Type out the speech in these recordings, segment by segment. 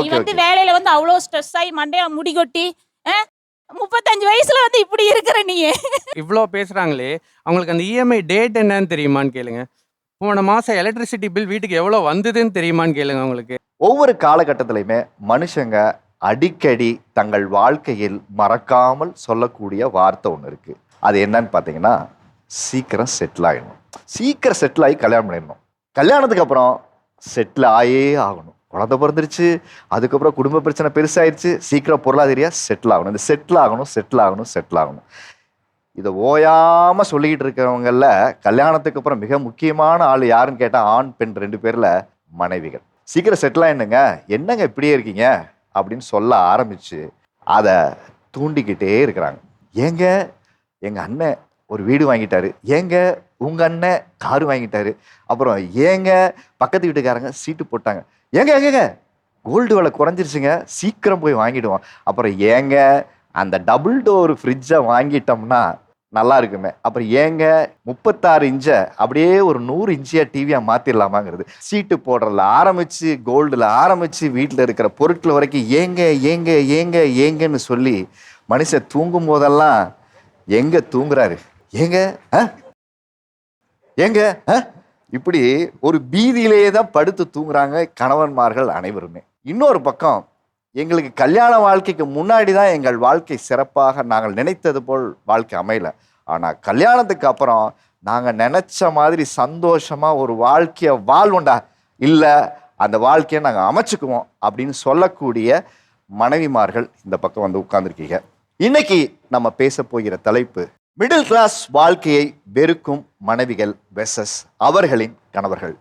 நீ வந்து வேலையில வந்து அவ்வளோ ஸ்ட்ரெஸ் ஆகி மண்டையா முடி கொட்டி முப்பத்தஞ்சு வயசுல வந்து இப்படி இருக்கிற நீ இவ்வளோ பேசுகிறாங்களே அவங்களுக்கு அந்த இஎம்ஐ டேட் என்னன்னு தெரியுமான்னு கேளுங்க. போன மாதம் எலக்ட்ரிசிட்டி பில் வீட்டுக்கு எவ்வளோ வந்ததுன்னு தெரியுமான்னு கேளுங்க அவங்களுக்கு ஒவ்வொரு காலகட்டத்திலையுமே மனுஷங்க அடிக்கடி தங்கள் வாழ்க்கையில் மறக்காமல் சொல்லக்கூடிய வார்த்தை ஒன்று இருக்கு. அது என்னன்னு பார்த்தீங்கன்னா சீக்கிரம் செட்டில் ஆகிடணும் சீக்கிரம் செட்டில் ஆகி கல்யாணம் பண்ணிடணும். கல்யாணத்துக்கு அப்புறம் செட்டில் ஆயே ஆகணும். குழந்த பிறந்துருச்சு அதுக்கப்புறம் குடும்ப பிரச்சனை பெருசாயிருச்சு சீக்கிரம் பொருளாதாரியாக செட்டில் ஆகணும். இந்த செட்டில் ஆகணும் செட்டில் ஆகணும் செட்டில் ஆகணும். இதை ஓயாமல் சொல்லிக்கிட்டு இருக்கிறவங்களில் கல்யாணத்துக்கு அப்புறம் மிக முக்கியமான ஆள் யாருன்னு கேட்டால் ஆண் பெண் ரெண்டு பேரில் மனைவிகள். சீக்கிரம் செட்டில் ஆயிடுங்க. என்னங்க இப்படியே இருக்கீங்க? அப்படின்னு சொல்ல ஆரம்பிச்சு அதை தூண்டிக்கிட்டே இருக்கிறாங்க. ஏங்க எங்கள் அண்ணன் ஒரு வீடு வாங்கிட்டாரு. ஏங்க உங்கள் அண்ணன் காரு வாங்கிட்டாரு. அப்புறம் ஏங்க பக்கத்து வீட்டுக்காரங்க சீட்டு போட்டாங்க. ஏங்க ஏங்க கோல்டு விலை குறைஞ்சிருச்சுங்க. சீக்கிரம் போய் வாங்கிடுவோம். அப்புறம் ஏங்க அந்த டபுள் டோர் ஃப்ரிட்ஜை வாங்கிட்டோம்னா நல்லா இருக்குமே. அப்புறம் ஏங்க முப்பத்தாறு இன்ச்சை அப்படியே ஒரு நூறு இன்ச்சியாக டிவியாக மாற்றிடலாமாங்கிறது சீட்டு போடுறதுல ஆரம்பித்து கோல்டில் ஆரம்பித்து வீட்டில் இருக்கிற பொருட்கள் வரைக்கும் ஏங்க ஏங்க ஏங்க ஏங்கன்னு சொல்லி மனுஷன் தூங்கும் போதெல்லாம் எங்கே தூங்குறாரு? ஏங்க ஆ? ஏங்க ஆ? இப்படி ஒரு பீதியிலேயே தான் படுத்து தூங்குறாங்க கணவன்மார்கள் அனைவருமே. இன்னொரு பக்கம் எங்களுக்கு கல்யாண வாழ்க்கைக்கு முன்னாடி தான் எங்கள் வாழ்க்கை சிறப்பாக நாங்கள் நினைத்தது போல் வாழ்க்கை அமையல. ஆனால் கல்யாணத்துக்கு அப்புறம் நாங்கள் நினச்ச மாதிரி சந்தோஷமாக ஒரு வாழ்க்கையை வாழ்வோண்டா இல்லை அந்த வாழ்க்கையை நாங்கள் அமைச்சுக்குவோம் அப்படின்னு சொல்லக்கூடிய மனைவிமார்கள் இந்த பக்கம் வந்து உட்காந்துருக்கீங்க இன்னைக்கு நம்ம பேச போகிற தலைப்பு மிடில் கிளாஸ் வாழ்க்கையை வெறுக்கும் மனைவிகள் வெசஸ் அவர்களின் கணவர்கள்.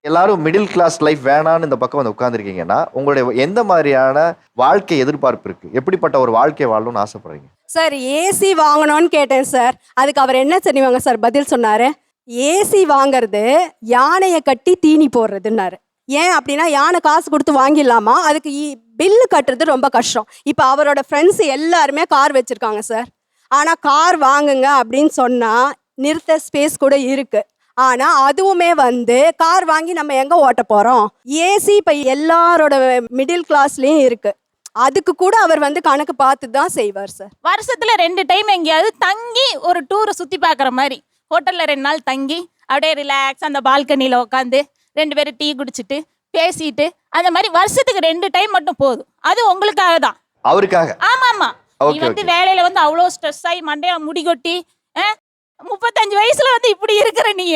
எல்லாரும் மிடில் கிளாஸ் லைஃப் வேணான்னு இந்த பக்கம் வந்து உட்காந்துருக்கீங்கன்னா உங்களுடைய எந்த மாதிரியான வாழ்க்கை எதிர்பார்ப்பு இருக்கு? எப்படிப்பட்ட ஒரு வாழ்க்கை வாழணும்னு ஆசைப்படுறீங்க? சார் ஏசி வாங்கணும்னு கேட்டேன் சார் அதுக்கு அவர் என்ன தெரியுவாங்க சார் பதில் சொன்னாரு. ஏசி வாங்கிறது யானையை கட்டி தீனி போடுறதுன்னாரு. ஏன் அப்படின்னா யானை காசு கொடுத்து வாங்கிடலாமா? அதுக்கு பில்லு கட்டுறது ரொம்ப கஷ்டம். இப்போ அவரோட ஃப்ரெண்ட்ஸ் எல்லாருமே கார் வச்சுருக்காங்க சார் ஆனால் கார் வாங்குங்க அப்படின்னு சொன்னால் நிறுத்த ஸ்பேஸ் கூட இருக்குது ஆனால் அதுவுமே வந்து கார் வாங்கி நம்ம எங்கே ஓட்ட போகிறோம் ஏசி இப்போ எல்லாரோட மிடில் கிளாஸ்லேயும் இருக்குது அதுக்கு கூட அவர் வந்து கணக்கு பார்த்து தான் செய்வார் சார் வருஷத்துல ரெண்டு டைம் எங்கேயாவது தங்கி ஒரு டூரை சுற்றி பார்க்குற மாதிரி. ஹோட்டலில் ரெண்டு நாள் தங்கி அப்படியே ரிலாக்ஸ் அந்த பால்கனியில் உட்காந்து ரெண்டு பேரும் டீ குடிச்சிட்டு பேசிட்டு அந்த மாதிரி வருஷத்துக்கு ரெண்டு டைம் மட்டும் போதும். அது உங்களுக்காக தான். அவருக்காக? ஆமா ஆமா நீ வந்து வேலையில வந்து அவ்வளோ ஸ்ட்ரெஸ் ஆகி மண்டையா முடி கொட்டி அஹ், முப்பத்தஞ்சு வயசுல வந்து இப்படி இருக்கிற நீ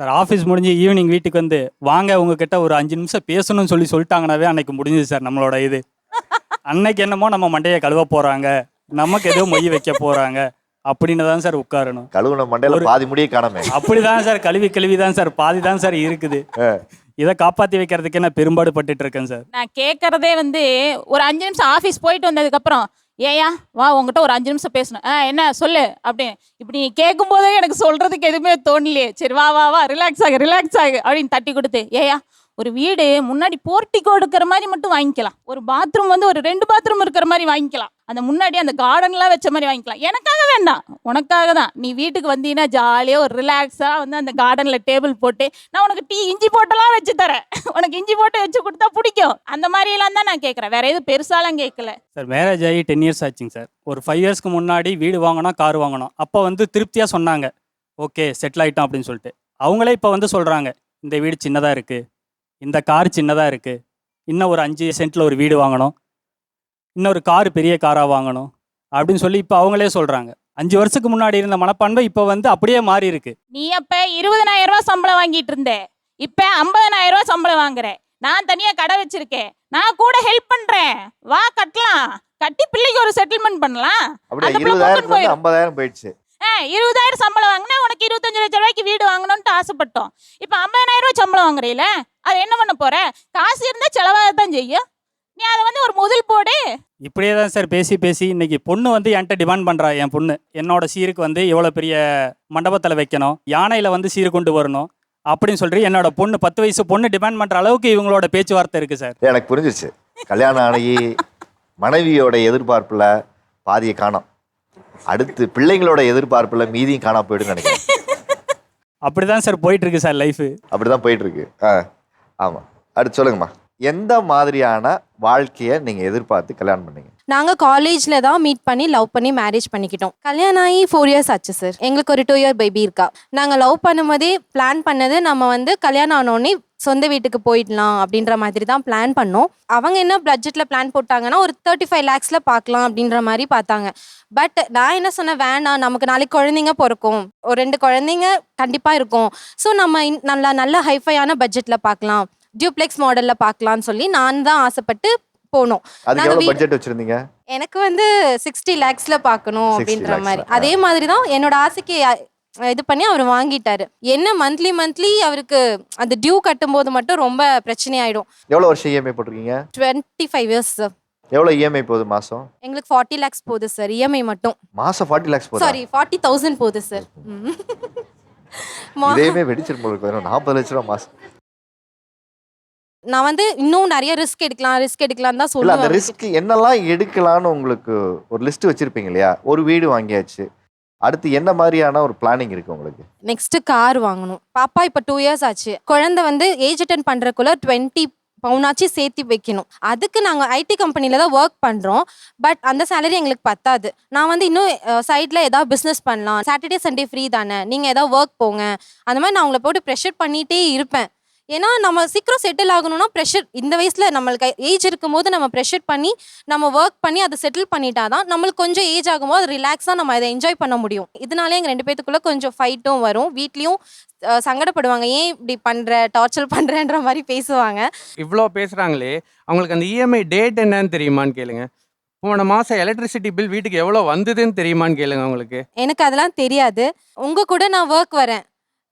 சார் ஆஃபீஸ் முடிஞ்சு ஈவினிங் வீட்டுக்கு வந்து வாங்க உங்ககிட்ட ஒரு அஞ்சு நிமிஷம் பேசணும்னு சொல்லி சொல்லிட்டாங்கனாவே அன்னைக்கு முடிஞ்சுது சார் நம்மளோட இது. அன்னைக்கு என்னமோ நம்ம மண்டையை கழுவ போறாங்க. நமக்கு ஏதோ மொய் வைக்க போறாங்க. அப்படின்னு தான் சார் உட்காரணும். கழுவுன மண்டையில பாதி முடியே காணமே. அப்படிதான் சார் கழுவி கழுவி தான் சார் பாதி தான் சார் இருக்குது. இதை காப்பாத்தி வைக்கிறதுக்கே நான் பெரும்பாடு பட்டுட்டு இருக்கேன் சார். நான் கேட்கறதே வந்து ஒரு அஞ்சு நிமிஷம் ஆஃபீஸ் போயிட்டு வந்ததுக்கப்புறம் ஏயா வா உங்ககிட்ட ஒரு அஞ்சு நிமிஷம் பேசணும். ஆ என்ன சொல்லு அப்படின்னு. இப்படி நீ கேட்கும் போதே எனக்கு சொல்றதுக்கு எதுவுமே தோணலையே. சரி வா வா வா ரிலாக்ஸ் ஆகு ரிலாக்ஸ் ஆகு அப்படின்னு தட்டி கொடுத்து ஏயா ஒரு வீடு முன்னாடி போர்ட்டிக்கோ எடுக்கிற மாதிரி மட்டும் வாங்கிக்கலாம். ஒரு பாத்ரூம் வந்து ஒரு ரெண்டு பாத்ரூம் இருக்கிற மாதிரி வாங்கிக்கலாம். அந்த முன்னாடி அந்த கார்டன்லாம் வச்ச மாதிரி வாங்கிக்கலாம். எனக்காக வேண்டாம். உனக்காக தான். நீ வீட்டுக்கு வந்தீங்கன்னா ஜாலியாக ஒரு ரிலாக்ஸாக வந்து அந்த கார்டனில் டேபிள் போட்டு நான் உனக்கு டீ இஞ்சி போட்டெல்லாம் வச்சு தரேன். உனக்கு இஞ்சி போட்டு வச்சு கொடுத்தா பிடிக்கும். அந்த மாதிரிலாம் தான் நான் கேட்குறேன். வேற எதுவும் பெருசாலாம் கேட்கல. சார் மேரேஜ் ஆகி டென் இயர்ஸ் ஆச்சுங்க சார் ஒரு ஃபைவ் இயர்ஸ்க்கு முன்னாடி வீடு வாங்கினோம் கார் வாங்கணும். அப்போ வந்து திருப்தியாக சொன்னாங்க. ஓகே செட்டில் ஆயிட்டோம் அப்படின்னு சொல்லிட்டு. அவங்களே இப்போ வந்து சொல்கிறாங்க இந்த வீடு சின்னதாக இருக்குது இந்த கார் சின்னதாக இருக்குது இன்னும் ஒரு அஞ்சு சென்ட்டில் ஒரு வீடு வாங்கணும். இன்னொரு கார் பெரிய காராக வாங்கணும். அப்படின்னு சொல்லி இப்போ அவங்களே சொல்கிறாங்க அஞ்சு வருஷத்துக்கு முன்னாடி இருந்த மனப்பான்மை இப்போ வந்து அப்படியே மாறி இருக்கு. நீ அப்ப இருபதனாயிரம் ரூபாய் சம்பளம் வாங்கிட்டு இருந்த. இப்ப ஐம்பதனாயிரம் ரூபாய் சம்பளம் வாங்குற. நான் தனியா கடை வச்சிருக்கேன். நான் கூட ஹெல்ப் பண்றேன். வா கட்டலாம். கட்டி பிள்ளைக்கு ஒரு செட்டில்மெண்ட் பண்ணலாம். ஐம்பதாயிரம் போயிடுச்சு. இருபதாயிரம் சம்பளம் வாங்கினா உனக்கு இருபத்தஞ்சு லட்சம் ரூபாய்க்கு வீடு வாங்கணும்னு ஆசைப்பட்டோம். இப்ப ஐம்பதாயிரம் ரூபாய் சம்பளம் வாங்குறீல அது என்ன பண்ண போற? காசு இருந்தா செலவாகத்தான் செய்யும். நீ அதை வந்து ஒரு முதல் போடு. இப்படியே தான் சார் பேசி பேசி இன்னைக்கு பொண்ணு வந்து என்கிட்ட டிமாண்ட் பண்ணுறா என் பொண்ணு. என்னோட சீருக்கு வந்து எவ்வளோ பெரிய மண்டபத்தில் வைக்கணும் யானையில் வந்து சீர் கொண்டு வரணும் அப்படின்னு சொல்லிட்டு என்னோட பொண்ணு பத்து வயசு பொண்ணு டிமாண்ட் பண்ணுற அளவுக்கு இவங்களோட பேச்சுவார்த்தை இருக்குது சார். எனக்கு புரிஞ்சிருச்சு கல்யாணம் ஆகி மனைவியோட எதிர்பார்ப்புல பாதியை காணோம். அடுத்து பிள்ளைங்களோட எதிர்பார்ப்புல மீதியும் காணா போயிடுன்னு நினைக்கிறேன். அப்படி தான் சார் போயிட்டு இருக்கு சார் லைஃபு அப்படிதான் போயிட்டு இருக்கு ஆ ஆமா. அடுத்து சொல்லுங்கம்மா. எந்த மாதிரியான வாழ்க்கையை நீங்க எதிர்பார்த்து கல்யாணம் பண்ணீங்க? நாங்கள் காலேஜில் தான் மீட் பண்ணி லவ் பண்ணி மேரேஜ் பண்ணிக்கிட்டோம். கல்யாணம் ஆகி ஃபோர் இயர்ஸ் ஆச்சு சார் எங்களுக்கு ஒரு டூ இயர் பேபி இருக்கா. நாங்கள் லவ் பண்ணும்போதே பிளான் பண்ணது நம்ம வந்து கல்யாணம் ஆனோடனே சொந்த வீட்டுக்கு போயிடலாம் அப்படின்ற மாதிரி தான் பிளான் பண்ணோம். அவங்க என்ன பட்ஜெட்டில் பிளான் போட்டாங்கன்னா ஒரு தேர்ட்டி ஃபைவ் லேக்ஸில் பார்க்கலாம் அப்படின்ற மாதிரி பார்த்தாங்க. பட் நான் என்ன சொன்னேன் வேணாம் நமக்கு நாளைக்கு குழந்தைங்க பிறக்கும். ஒரு ரெண்டு குழந்தைங்க கண்டிப்பாக இருக்கும். ஸோ நம்ம இன்- நல்லா நல்ல ஹைஃபையான பட்ஜெட்டில் பார்க்கலாம். டியூப்ளெக்ஸ் மாடலில் பார்க்கலாம்னு சொல்லி நான் தான் ஆசைப்பட்டு போனோம் அதுக்கு நாங்க எவ்வளவு வீ- பட்ஜெட் வச்சிருந்தீங்க? எனக்கு வந்து சிக்ஸ்டி லேக்ஸ்ல பார்க்கணும் 60 அப்படின்ற மாதிரி. அதே மாதிரி தான் என்னோட ஆசைக்கு இது பண்ணி அவர் வாங்கிட்டாரு. என்ன மந்த்லி மந்த்லி அவருக்கு அந்த டியூ கட்டும்போது மட்டும் ரொம்ப பிரச்சனை ஆயிடும் எவ்வளவு வருஷம் இஎம்ஐ போட்டிருக்கீங்க? டுவெண்ட்டி ஃபைவ் இயர்ஸ் சார் எவ்வளவு இஎம்ஐ போகுது மாசம்? எங்களுக்கு ஃபார்ட்டி லேக்ஸ் போகுது சார் இஎம்ஐ மட்டும். மாசம் ஃபார்ட்டி லேக்ஸ் போகுது? சாரி ஃபார்ட்டி தௌசண்ட் போகுது சார் போல இருக்கு. நாற்பது லட்ச ரூபா மாசம். நான் வந்து இன்னும் நிறைய ரிஸ்க் எடுக்கலாம் ரிஸ்க் எடுக்கலாம் தான் இல்ல அந்த சொல்லுவேன். ரிஸ்க் என்னெல்லாம் எடுக்கலாம்னு உங்களுக்கு ஒரு லிஸ்ட் வச்சிருப்பீங்க இல்லையா? ஒரு வீடு வாங்கியாச்சு. அடுத்து என்ன மாதிரியான ஒரு பிளானிங் இருக்கு உங்களுக்கு? நெக்ஸ்ட் கார் வாங்கணும். பாப்பா இப்போ டூ இயர்ஸ் ஆச்சு. குழந்தை வந்து ஏஜ் அட்டன் பண்றதுக்குள்ள டுவெண்ட்டி பவுனாச்சு சேர்த்து வைக்கணும். அதுக்கு நாங்கள் ஐடி கம்பெனியில் தான் ஒர்க் பண்ணுறோம் பட் அந்த சேலரி எங்களுக்கு பத்தாது. நான் வந்து இன்னும் சைடில் ஏதாவது பிஸ்னஸ் பண்ணலாம். சாட்டர்டே சண்டே ஃப்ரீ தானே. நீங்கள் ஏதாவது ஒர்க் போங்க. அந்த மாதிரி நான் அவங்கள போட்டு ப்ரெஷர் பண்ணிகிட்டே இருப்பேன். ஏன்னா நம்ம சீக்கிரம் செட்டில் ஆகணும்னா ப்ரெஷர் இந்த வயசில் நம்மளுக்கு ஏஜ் இருக்கும்போது நம்ம ப்ரெஷர் பண்ணி நம்ம ஒர்க் பண்ணி அதை செட்டில் பண்ணிட்டா தான் நம்மளுக்கு கொஞ்சம் ஏஜ் ஆகும்போது ரிலாக்ஸாக நம்ம அதை என்ஜாய் பண்ண முடியும். இதனாலே எங்கள் ரெண்டு பேத்துக்குள்ளே கொஞ்சம் ஃபைட்டும் வரும். வீட்லேயும் சங்கடப்படுவாங்க. ஏன் இப்படி பண்ணுற டார்ச்சர் பண்ணுறன்ற மாதிரி பேசுவாங்க. இவ்வளோ பேசுகிறாங்களே அவங்களுக்கு அந்த இஎம்ஐ டேட் என்னன்னு தெரியுமான்னு கேளுங்க. போன மாதம் எலக்ட்ரிசிட்டி பில் வீட்டுக்கு எவ்வளோ வந்ததுன்னு தெரியுமான்னு கேளுங்க அவங்களுக்கு. எனக்கு அதெல்லாம் தெரியாது. உங்கள் கூட நான் ஒர்க் வரேன்.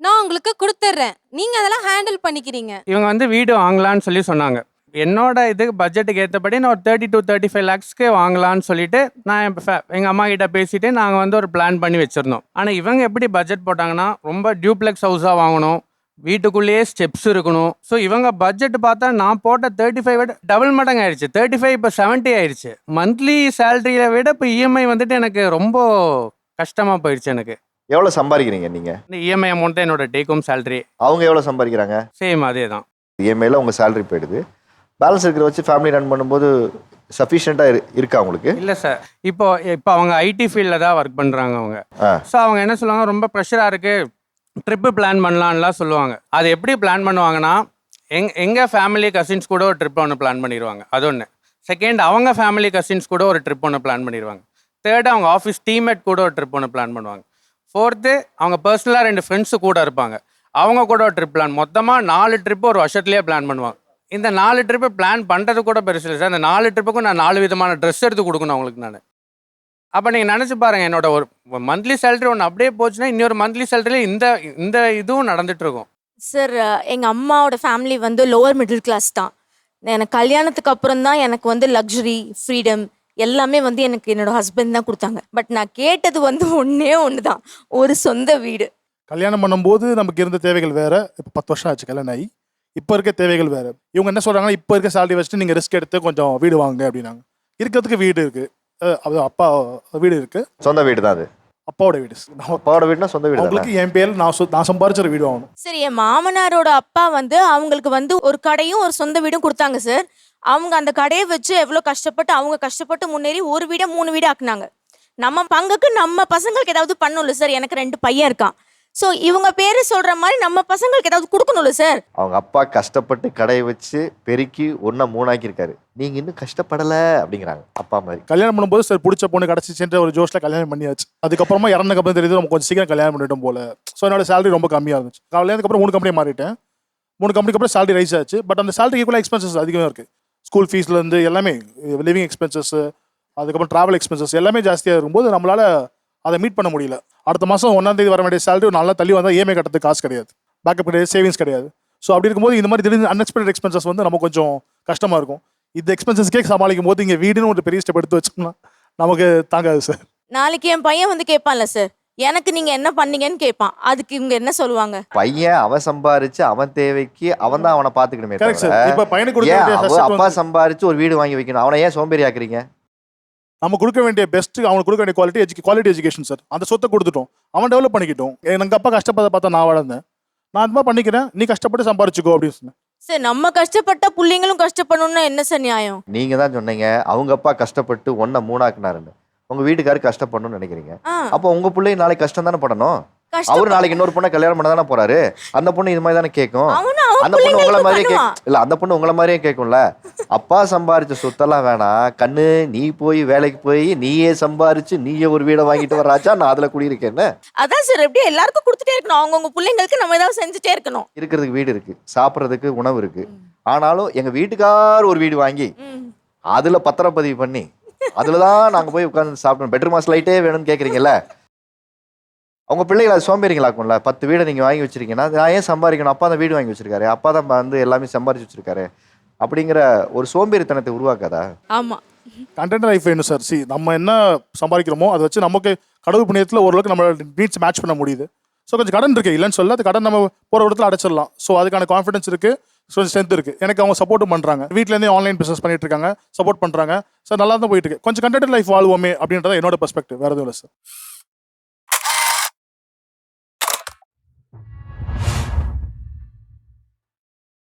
நான் உங்களுக்கு கொடுத்துட்றேன் நீங்கள் அதெல்லாம் ஹேண்டில் பண்ணிக்கிறீங்க. இவங்க வந்து வீடு வாங்கலான்னு சொல்லி சொன்னாங்க. என்னோட இது பட்ஜெட்டுக்கு ஏற்றபடி நான் ஒரு தேர்ட்டி டூ தேர்ட்டி ஃபைவ் லேக்ஸ்க்கு வாங்கலான்னு சொல்லிட்டு நான் எங்கள் அம்மா கிட்ட பேசிட்டு நாங்கள் வந்து ஒரு பிளான் பண்ணி வச்சுருந்தோம். ஆனால் இவங்க எப்படி பட்ஜெட் போட்டாங்கன்னா ரொம்ப டியூப்ளெக்ஸ் ஹவுஸாக வாங்கணும். வீட்டுக்குள்ளேயே ஸ்டெப்ஸ் இருக்கணும். ஸோ இவங்க பட்ஜெட் பார்த்தா நான் போட்ட தேர்ட்டி ஃபைவ் விட டபுள் மடங்கு ஆயிடுச்சு தேர்ட்டி ஃபைவ் இப்போ செவன்ட்டி ஆயிடுச்சு மந்த்லி சேலரியை விட இப்போ இஎம்ஐ வந்துட்டு எனக்கு ரொம்ப கஷ்டமாக போயிடுச்சு எனக்கு. எவ்வளவு சம்பாதிக்கிறீங்க நீங்க? இந்த E இஎம்ஐ அமௌண்ட் தான் என்னோட டேக் ஹோம் சேலரி அவங்க எவ்வளவு சம்பாதிக்கிறாங்க? சேம் அதே தான். இஎம்ஐல உங்க சேலரி போயிடுது. பேலன்ஸ் இருக்கிற வச்சு ஃபேமிலி ரன் பண்ணும்போது சஃபிஷியண்டா இருக்கா உங்களுக்கு? இல்லை சார் இப்போ இப்போ அவங்க ஐடி ஃபீல்டில் தான் ஒர்க் பண்ணுறாங்க அவங்க. ஸோ அவங்க என்ன சொல்லுவாங்க? ரொம்ப ப்ரெஷராக இருக்குது ட்ரிப்பு பிளான் பண்ணலான்லாம் சொல்லுவாங்க. அது எப்படி பிளான் பண்ணுவாங்கன்னா எங் எங்கள் ஃபேமிலி கசின்ஸ் கூட ஒரு ட்ரிப் ஒன்று பிளான் பண்ணிடுவாங்க அது ஒன்று செகண்ட் அவங்க ஃபேமிலி கசின்ஸ் கூட ஒரு ட்ரிப் ஒன்று பிளான் பண்ணிடுவாங்க தேர்ட் அவங்க ஆஃபீஸ் டீம்மேட் கூட ஒரு ட்ரிப் ஒன்று பிளான் பண்ணுவாங்க. ஃபோர்த்து அவங்க பர்சனலாக ரெண்டு ஃப்ரெண்ட்ஸு கூட இருப்பாங்க. அவங்க கூட ஒரு ட்ரிப் பிளான் மொத்தமாக நாலு ட்ரிப்பு ஒரு வருஷத்துலேயே பிளான் பண்ணுவாங்க. இந்த நாலு ட்ரிப்பு பிளான் பண்ணுறது கூட பெருசு இல்லை சார். அந்த நாலு ட்ரிப்புக்கும் நான் நாலு விதமான ட்ரெஸ் எடுத்து கொடுக்கணும் அவங்களுக்கு நான். அப்போ நீங்கள் நினச்சி பாருங்கள் என்னோட ஒரு மந்த்லி சேலரி ஒன்று அப்படியே போச்சுன்னா இன்னொரு மந்த்லி சேலரியில் இந்த இந்த இதுவும் நடந்துட்டு இருக்கும். சார் எங்கள் அம்மாவோட ஃபேமிலி வந்து லோவர் மிடில் கிளாஸ் தான். எனக்கு கல்யாணத்துக்கு அப்புறம் தான் எனக்கு வந்து லக்ஸுரி ஃப்ரீடம் எல்லாமே வந்து எனக்கு என்னோட ஹஸ்பண்ட் தான் கொடுத்தாங்க. பட் நான் கேட்டது வந்து ஒன்றே ஒன்று தான் ஒரு சொந்த வீடு. கல்யாணம் பண்ணும்போது நமக்கு இருந்த தேவைகள் வேற. இப்போ பத்து வருஷம் ஆச்சு கல்யாணம் ஆகி. இப்போ இருக்க தேவைகள் வேற. இவங்க என்ன சொல்றாங்கன்னா இப்போ இருக்க சேலரி வச்சுட்டு நீங்கள் ரிஸ்க் எடுத்து கொஞ்சம் வீடு வாங்க அப்படின்னாங்க. இருக்கிறதுக்கு வீடு இருக்கு. அஹ் அது அப்பா வீடு இருக்கு. சொந்த வீடு தான் அது. அப்பாவோட வீடு. நம்ம அப்பாவோட வீடுனா சொந்த வீடு தானே? அவங்களுக்கு என் பேர் நான் சொ- நான் சம்பாரிச்ச ஒரு வீடு வாங்கணும். சரி என் மாமனாரோட அப்பா வந்து அவங்களுக்கு வந்து ஒரு கடையும் ஒரு சொந்த வீடும் கொடுத்தாங்க சார். அவங்க அந்த கடையை வச்சு எவ்வளோ கஷ்டப்பட்டு அவங்க கஷ்டப்பட்டு முன்னேறி ஒரு வீடை மூணு வீடு ஆக்குனாங்க. நம்ம பங்குக்கு நம்ம பசங்களுக்கு ஏதாவது பண்ணணும்ல சார். எனக்கு ரெண்டு பையன் இருக்கான். ஸோ இவங்க பேர் சொல்ற மாதிரி நம்ம பசங்களுக்கு ஏதாவது கொடுக்கணும்ல சார் அவங்க அப்பா கஷ்டப்பட்டு கடையை வச்சு பெருக்கி ஒன்றை மூணாக்கி இருக்காரு நீங்க இன்னும் கஷ்டப்படல அப்படிங்கிறாங்க அப்பா மாதிரி. கல்யாணம் பண்ணும்போது சார் பிடிச்ச பொண்ணு கிடச்சிச்சுன்ற ஒரு ஜோஷ்ல கல்யாணம் பண்ணியாச்சு. அதுக்கப்புறமா இறந்ததுக்கு அப்புறம் தெரியுது நம்ம கொஞ்சம் சீக்கிரம் கல்யாணம் பண்ணிட்டோம் போல. ஸோ என்னோட சேலரி ரொம்ப கம்மியாக இருந்துச்சு. கல்யாணத்துக்கு அப்புறம் மூணு கம்பெனி மாறிட்டேன். மூணு கம்பெனிக்கு அப்புறம் சேலரி ரைஸ் ஆச்சு. பட் அந்த சேலரிக்கு கூட எக்ஸ்பென்சஸ் அதிகமாக இருக்கு. ஸ்கூல் ஃபீஸ்லேருந்து எல்லாமே லிவிங் எக்ஸ்பென்சஸ் அதுக்கப்புறம் ட்ராவல் எக்ஸ்பென்சஸ் எல்லாமே ஜாஸ்தியாக இருக்கும்போது நம்மளால அதை மீட் பண்ண முடியல. அடுத்த மாதம் ஒன்றாம் தேதி வர வேண்டிய சேலரி நல்லா தள்ளி வந்தால் இஎம்ஐ கட்டுறதுக்கு காசு கிடையாது. பேக்கப் கிடையாது சேவிங்ஸ் கிடையாது. ஸோ அப்படி இருக்கும்போது இந்த மாதிரி திடீர்னு அன்எக்ஸ்பெக்டட் எக்ஸ்பென்சஸ் வந்து நம்ம கொஞ்சம் கஷ்டமாக இருக்கும். இந்த எக்ஸ்பென்சஸ்க்கே சமாளிக்கும் போது இங்கே வீடுன்னு ஒரு பெரிய ஸ்டெப் எடுத்து வச்சோம்னா நமக்கு தாங்காது சார் நாளைக்கு என் பையன் வந்து கேட்பான்ல சார் எனக்கு நீங்க என்ன பண்ணீங்கன்னு கேட்பான். அதுக்கு இவங்க என்ன சொல்லுவாங்க? பையன் அவன் சம்பாரிச்சு அவன் தேவைக்கு அவன் தான் அவனை பாத்துக்கணுமே இப்போ பையனுக்கு அப்பா சம்பாரிச்சு ஒரு வீடு வாங்கி வைக்கணும்? அவனை ஏன் சோம்பேறி ஆக்குறீங்க நம்ம கொடுக்க வேண்டிய பெஸ்ட் அவனுக்கு கொடுக்க வேண்டிய குவாலிட்டி எஜுகே குவாலிட்டி எஜுகேஷன் சார் அந்த சொத்தை கொடுத்துட்டோம். அவன் டெவலப் பண்ணிக்கிட்டோம். எங்க அப்பா கஷ்டப்பட பார்த்தா நான் வளர்ந்தேன். நான் அது மாதிரி பண்ணிக்கிறேன். நீ கஷ்டப்பட்டு சம்பாரிச்சுக்கோ அப்படின்னு சொன்னேன். சார் நம்ம கஷ்டப்பட்டா புள்ளைங்களும் கஷ்டப்படணும்னா என்ன சார் நியாயம்? நீங்க தான் சொன்னீங்க அவங்க அப்பா கஷ்டப்பட்டு ஒன்றை மூணாக்குனாருன்னு. உங்க வீட்டுக்காரர் கஷ்டப்படணும்னு நினைக்கிறீங்க. அப்போ உங்க பிள்ளை நாளைக்கு கஷ்டம் தானே படணும்? அவரு நாளைக்கு இன்னொரு பொண்ணை கல்யாணம் பண்ண தானே போறாரு? அந்த பொண்ணு இது மாதிரி தானே கேட்கும் அந்த பொண்ணு உங்களை மாதிரியே கேக். இல்ல அந்த பொண்ணு உங்களை மாதிரியே கேட்கும்ல அப்பா சம்பாரிச்ச சொத்தெல்லாம் வேணாம். கண்ணு நீ போய் வேலைக்கு போய் நீயே சம்பாரிச்சு நீயே ஒரு வீடை வாங்கிட்டு வராச்சா நான் அதுல குடியிருக்கேன்னு அதான் சார் எப்படியும் எல்லாருக்கும் கொடுத்துட்டே இருக்கணும். அவங்கவுங்க பிள்ளைங்களுக்கு நம்ம ஏதாவது செஞ்சுட்டே இருக்கணும். இருக்கிறதுக்கு வீடு இருக்கு. சாப்பிட்றதுக்கு உணவு இருக்கு. ஆனாலும் எங்க வீட்டுக்கார் ஒரு வீடு வாங்கி. அதுல பத்திரப்பதிவு பண்ணி அதுல தான் நாங்க போய் உட்காந்து சாப்பிடணும். பெட்ரூம் மாஸ் லைட்டே வேணும்னு கேக்குறீங்கல்ல? உங்க பிள்ளைகளை அது சோம்பேறிங்களாக்கும்ல பத்து வீடை நீங்க வாங்கி வச்சிருக்கீங்கன்னா நான் ஏன் சம்பாதிக்கணும்? அப்பா தான் வீடு வாங்கி வச்சிருக்காரு. அப்பா தான் வந்து எல்லாமே சம்பாரிச்சு வச்சிருக்காரு. அப்படிங்கிற ஒரு சோம்பேறித்தனத்தை உருவாக்காதா? ஆமா. கண்டென்ட் லைஃப் வேணும் சார் சி நம்ம என்ன சம்பாதிக்கிறோமோ அதை வச்சு நமக்கு கடவுள் புண்ணியத்தில் ஓரளவுக்கு நம்ம நீட்ஸ் மேட்ச் பண்ண முடியுது. ஸோ கொஞ்சம் கடன் இருக்கு. இல்லைன்னு சொல்ல அது கடன் நம்ம போகிற இடத்துல அடைச்சிடலாம். ஸோ அதுக்கான கான்ஃபிடன்ஸ் இருக்கு. ஸோ ஸ்ட்ரென்த் இருக்கு. எனக்கு அவங்க சப்போர்ட்டும் பண்ணுறாங்க வீட்டிலேருந்தே ஆன்லைன் பிஸ்னஸ் பண்ணிட்டு இருக்காங்க. சப்போர்ட் பண்ணுறாங்க சார் நல்லா தான் போயிட்டு இருக்கு. கொஞ்சம் கண்டென்ட் லைஃப் வாழ்வோமே அப்படின்றத என்னோட பெர்ஸ்பெக்டிவ் வேறு எதுவும் இல்லை சார்